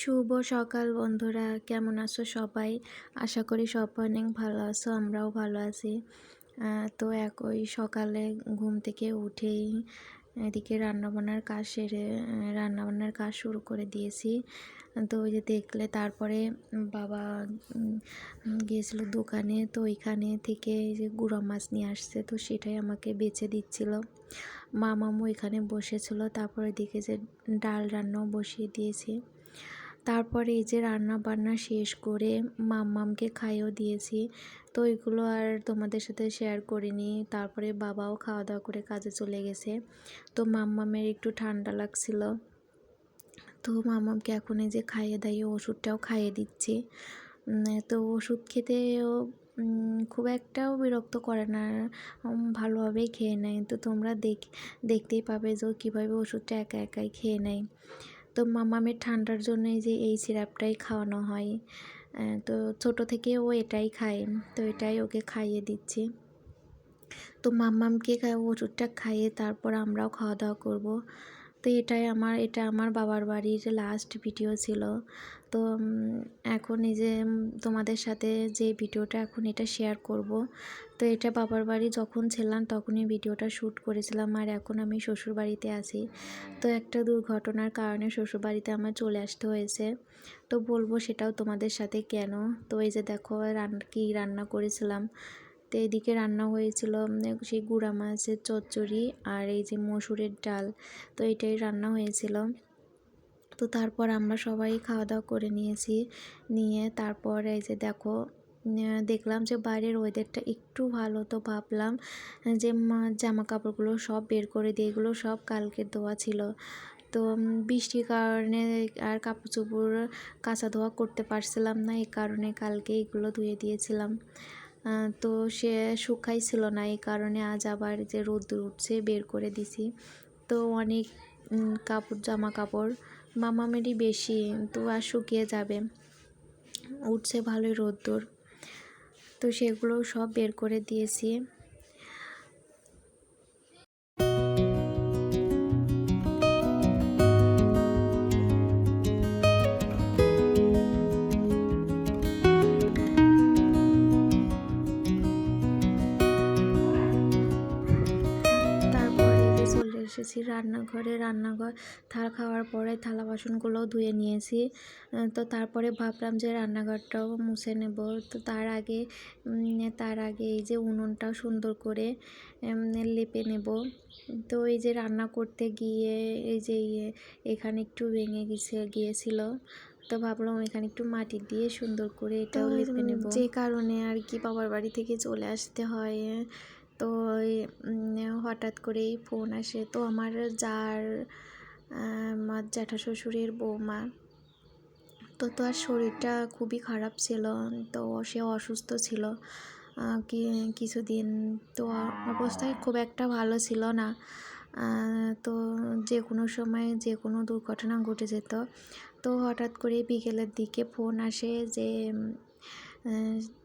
শুভ সকাল বন্ধুরা, কেমন আছো সবাই? আশা করি সবাই অনেক ভালো আছো, আমরাও ভালো আছি। তো একই সকালে ঘুম থেকে উঠেই এদিকে রান্নাবান্নার কাজ সেরে রান্নাবান্নার কাজ শুরু করে দিয়েছি। তো ওই যে দেখলে তারপরে বাবা গিয়েছিল দোকানে, তো ওইখানে থেকে যে গুঁড়া মাছ নিয়ে আসছে, তো সেটাই আমাকে বেছে দিচ্ছিল। মামামু এখানে বসেছিল, তারপর এদিকে যে ডাল রান্নাও বসিয়ে দিয়েছি। তারপরে এই যে রান্না বান্না শেষ করে মাম্মামকে খাইয়েও দিয়েছি। তো এগুলো আর তোমাদের সাথে শেয়ার করিনি। তারপরে বাবাও খাওয়া দাওয়া করে কাজে চলে গেছে। তো মাম্মামের একটু ঠান্ডা লাগছিল। তো মাম্মামকে এখন এই যে খাইয়ে দাইয়ে ওষুধটাও খাইয়ে দিচ্ছি। তো ওষুধ খেতেও খুব একটাও বিরক্ত করে না। ভালোভাবেই খেয়ে নেয়। তো তোমরা দেখ, দেখতেই পাবে যে কীভাবে ওষুধটা একা একাই খেয়ে নেয়। তো মামামের ঠান্ডার জন্য যে এই সিরাপটাই খাওয়ানো হয় তো ছোট থেকে ও এটাই খায়, তো এটাই ওকে খাইয়ে দিচ্ছি। তো মাম্মামকে ওষুধটা খাইয়ে তারপর আমরাও খাওয়া দাওয়া করব। তো এটাই আমার, এটা আমার বাবার বাড়ির লাস্ট ভিডিও ছিল। তো এখন এই যে তোমাদের সাথে যে ভিডিওটা এখন এটা শেয়ার করব, তো এটা বাবার বাড়ি যখন ছিলাম তখনই ভিডিওটা শ্যুট করেছিলাম আর এখন আমি শ্বশুর বাড়িতে আছি। তো একটা দুর্ঘটনার কারণে শ্বশুর বাড়িতে আমার চলে আসতে হয়েছে। তো বলব সেটাও তোমাদের সাথে কেন? তো এই যে দেখো রান্না কী রান্না করেছিলাম। তো এদিকে রান্না হয়েছিল সেই গুঁড়া মাছের চচ্চড়ি আর এই যে মসুরের ডাল, তো এটাই রান্না হয়েছিল। তো তারপর আমরা সবাই খাওয়া দাওয়া করে নিয়েছি। নিয়ে তারপর এই যে দেখো দেখলাম যে বাইরের ওয়েদারটা একটু ভালো তো ভাবলাম যে জামা কাপড়গুলো সব বের করে দিয়ে এগুলো সব কালকে ধোয়া ছিল। তো বৃষ্টির কারণে আর কাপড় চোপড় কাঁচা ধোয়া করতে পারছিলাম না, এই কারণে কালকে এগুলো ধুয়ে দিয়েছিলাম। তো সে শুকাই ছিল না, এই কারণে আজ আবার যে রোদ্দুর উঠছে বের করে দিছি। তো অনেক কাপড় জামা কাপড় মামামেরই বেশি, তো আর শুকিয়ে যাবে। উঠছে ভালোই রোদ্দুর। তো সেগুলো সব বের করে দিয়েছি। এসেছি রান্নাঘরে রান্নাঘর থাল খাওয়ার পরে থালা বাসনগুলোও ধুয়ে নিয়েছি। তো তারপরে ভাবলাম যে রান্নাঘরটাও মুছে নেব। তো তার আগে তার আগে এই যে উনুনটাও সুন্দর করে লেপে নেব। তো এই যে রান্না করতে গিয়ে এই যে ইয়ে এখানে একটু ভেঙে গেছে গিয়েছিল। তো ভাবলাম এখানে একটু মাটি দিয়ে সুন্দর করে এটাও লেপে নেব। যে কারণে আর কি বাবার বাড়ি থেকে চলে আসতে হয়। তো হঠাৎ করেই ফোন আসে। তো আমার যার আমার জ্যাঠা শ্বশুরের বৌমা, তো তার শরীরটা খুবই খারাপ ছিল। তো সে অসুস্থ ছিল। কিছুদিন তো অবস্থায় খুব একটা ভালো ছিল না। তো যে কোনো সময় যে কোনো দুর্ঘটনা ঘটে যেত। তো হঠাৎ করে বিকেলের দিকে ফোন আসে যে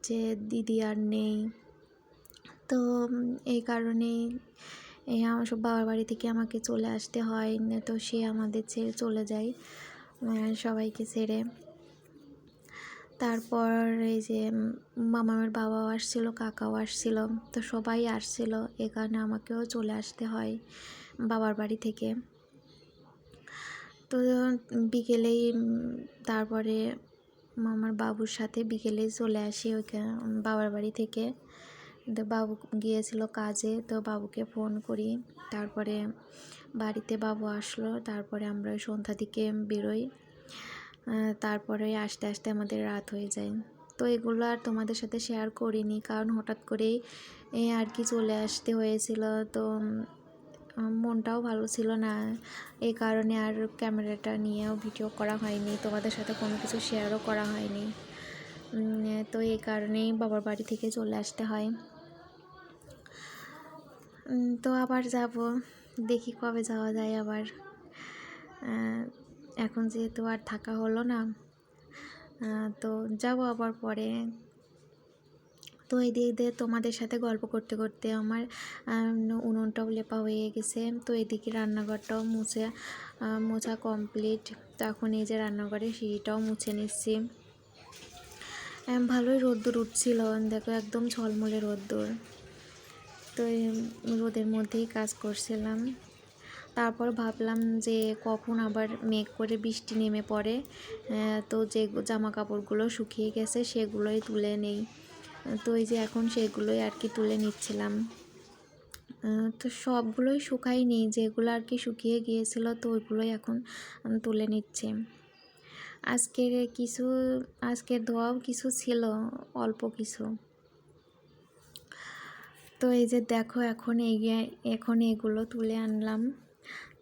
যে দিদি আর নেই। তো এই কারণেই, এই আমার সব বাবার বাড়ি থেকে আমাকে চলে আসতে হয়। তো সে আমাদের ছেড়ে চলে যায় সবাইকে ছেড়ে। তারপর এই যে মামার বাবাও আসছিল, কাকাও আসছিল, তো সবাই আসছিল, এ কারণে আমাকেও চলে আসতে হয় বাবার বাড়ি থেকে। তো, বিকেলেই তারপরে মামার বাবুর সাথে বিকেলেই চলে আসি ওইখানে বাবার বাড়ি থেকে। তো বাবু গিয়েছিল কাজে, তো বাবুকে ফোন করি। তারপরে বাড়িতে বাবু আসলো, তারপরে আমরা ওই সন্ধ্যা দিকে বেরোই। তারপরে আস্তে আস্তে আমাদের রাত হয়ে যায়। তো এগুলো আর তোমাদের সাথে শেয়ার করিনি, কারণ হঠাৎ করেই আর কি চলে আসতে হয়েছিল। তো মনটাও ভালো ছিল না। এই কারণে আর ক্যামেরাটা নিয়েও ভিডিও করা হয়নি, তোমাদের সাথে কোনো কিছু শেয়ারও করা হয়নি। তো এই কারণেই বাবার বাড়ি থেকে চলে আসতে হয়। তো আবার যাব, দেখি কবে যাওয়া যায় আবার। এখন যেহেতু আর থাকা হলো না তো যাব আবার পরে। তো এই দিয়ে তোমাদের সাথে গল্প করতে করতে আমার উনুনটাও লেপা হয়ে গেছে। তো এদিকে রান্নাঘরটাও মুছে মোছা কমপ্লিট তো এখন এই যে রান্নাঘরে সিঁড়িটাও মুছে নিচ্ছি। ভালোই রোদ্দুর উঠছিল, দেখো একদম ঝলমলে রোদ্দুর। তো রোদের মধ্যেই কাজ করছিলাম। তারপর ভাবলাম যে কখন আবার মেঘ করে বৃষ্টি নেমে পড়ে তো যে জামা কাপড়গুলো শুকিয়ে গেছে সেগুলোই তুলে নেই। তো এই যে এখন সেগুলোই আর কি তুলে নিচ্ছিলাম। তো সবগুলোই শুকায়নি যেগুলো আর কি শুকিয়ে গিয়েছিল তো ওইগুলোই এখন তুলে নিচ্ছে। আজকের কিছু, আজকের ধোয়াও কিছু ছিল, অল্প কিছু। তো এই যে দেখো, এখন এই এখন এগুলো তুলে আনলাম।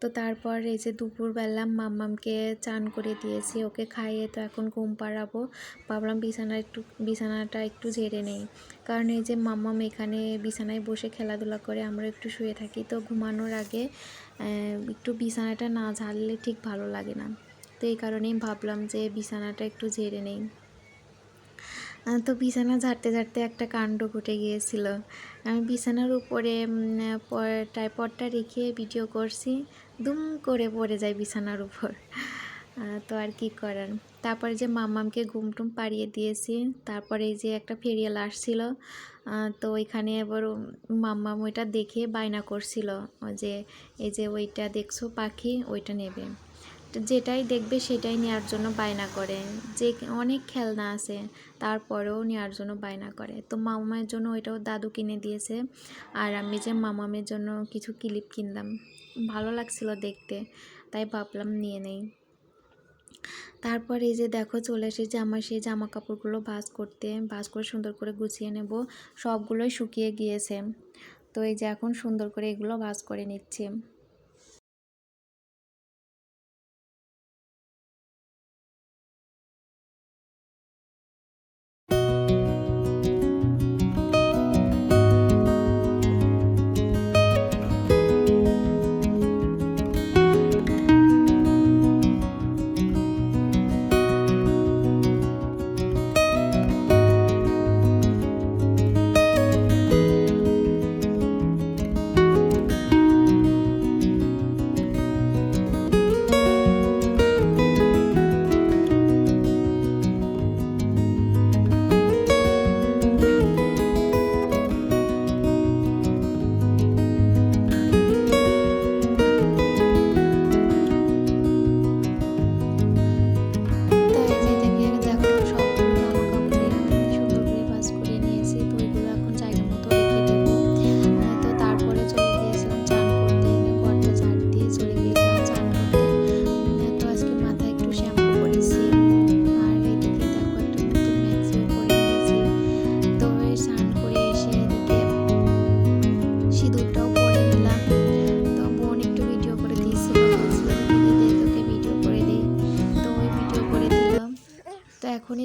তো তারপর এই যে দুপুরবেলা মাম্মামকে চান করে দিয়েছি, ওকে খাইয়ে তো এখন ঘুম পাড়াবো। ভাবলাম বিছানা একটু, বিছানাটা একটু ঝেড়ে নেই। কারণ এই যে মাম্মাম এখানে বিছানায় বসে খেলাধুলা করে, আমরা একটু শুয়ে থাকি, তো ঘুমানোর আগে একটু বিছানাটা না ঝাড়লে ঠিক ভালো লাগে না। তো এই কারণেই ভাবলাম যে বিছানাটা একটু ঝেড়ে নেই। তো বিছানা ঝাড়তে ঝাড়তে একটা কাণ্ড ঘটে গিয়েছিল। আমি বিছানার উপরে টাইপডটা রেখে ভিডিও করছি, দুম করে পড়ে যায় বিছানার উপর। তো আর কি করার? তারপরে যে মাম্মামকে ঘুম টুম পাড়িয়ে দিয়েছি, তারপরে এই যে একটা ফেরিয়াল আসছিল তো ওইখানে এবার মাম্মাম ওইটা দেখে বায়না করছিল, যে এই যে ওইটা দেখছ পাখি, ওইটা নেবে। যেটাই দেখবে সেটাই নেওয়ার জন্য বায়না করে। যে অনেক খেলনা আছে, তারপরেও নেওয়ার জন্য বায়না করে। তো মামামের জন্য ওইটাও দাদু কিনে দিয়েছে। আর আমি যে মামামের জন্য কিছু ক্লিপ কিনলাম, ভালো লাগছিল দেখতে, তাই ভাবলাম নিয়ে নেই। তারপর এই যে দেখো চলে এসেছে আমার সেই জামা কাপড়গুলো ভাঁজ করতে। ভাঁজ করে সুন্দর করে গুছিয়ে নেব। সবগুলোই শুকিয়ে গিয়েছে। তো এই যে এখন সুন্দর করে এগুলো ভাঁজ করে নিচ্ছি।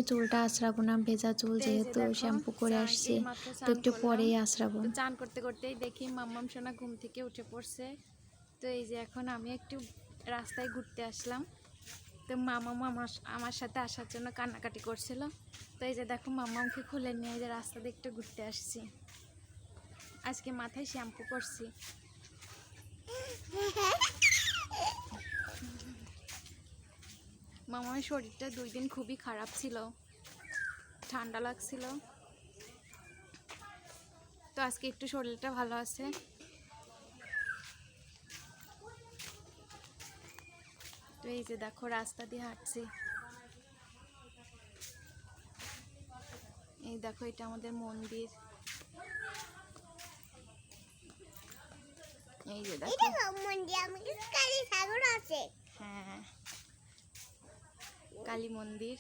চুলটা আঁচড়াবো না ভেজা চুল যেহেতু শ্যাম্পু করে আসছি তো একটু পরেই তো চান করতে করতেই দেখি মাম্মাম সোনা ঘুম থেকে উঠে পড়ছে। তো এই যে এখন আমি একটু রাস্তায় ঘুরতে আসলাম। তো মামাম আমার আমার সাথে আসার জন্য কান্নাকাটি করছিল। তো এই যে দেখো মাম্মামকে খুলে নিয়ে এই যে রাস্তা দিয়ে একটু ঘুরতে আসছি। আজকে মাথায় শ্যাম্পু করছি। মামার শরীরটা দুই দিন খুবই খারাপ ছিল। ঠান্ডা লাগছিল। তো আজকে একটু শরীরটা ভালো আছে। তো এই যে দেখো রাস্তা দিয়ে হাঁটছি। এই দেখো এটা আমাদের মন্দির। এই যে দেখো। মন্দির আমাকে কালী সাগর আছে। হ্যাঁ। কালী মন্দির।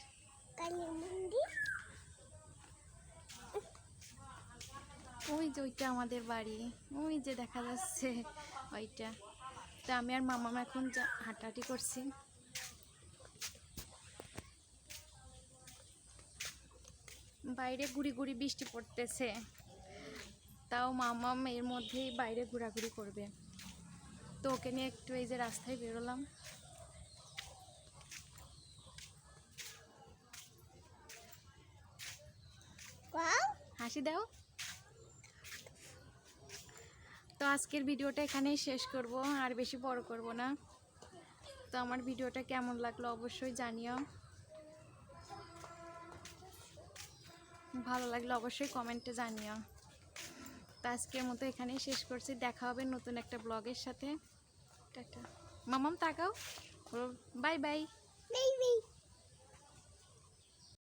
কালী মন্দির? ওই যে ওইটা আমাদের বাড়ি। ওই যে দেখা যাচ্ছে ওইটা। তো আমি আর মামাম এখন যা- হাঁটাহাঁটি করছি। বাইরে ঘুরি ঘুরি বৃষ্টি পড়তেছে। তাও মামাম এর মধ্যেই বাইরে ঘোরাঘুরি করবে। তো ওকে নিয়ে একটু এই যে রাস্তায় বেরোলাম। হাসি দাও। তো আজকের ভিডিওটা এখানেই শেষ করব আর বেশি বড় করব না। তো আমার ভিডিওটা কেমন লাগল অবশ্যই জানিও। ভালো লাগলে অবশ্যই কমেন্টে জানিও। তো আজকের মতো এখানেই শেষ করছি দেখা হবে নতুন একটা ব্লগের সাথে। টাটা। মামাম তাকাও। Bye bye bye